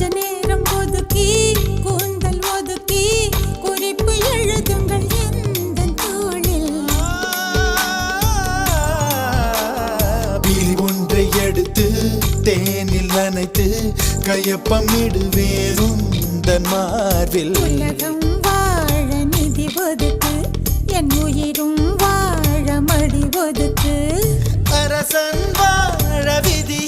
கொஞ்ச நேரம் ஒதுக்கி கூந்தல் ஒதுக்கி குறிப்பு எழுதுங்கள் எந்த தோளில். விழி ஒன்றை எடுத்து தேனில் நனைத்து கையப்பம் இடுவேறும் மார்பில். உலகம் வாழ நிதி ஒதுக்கு என் உயிரும் வாழ மடி ஒதுக்கு. அரசன் வாழ விதி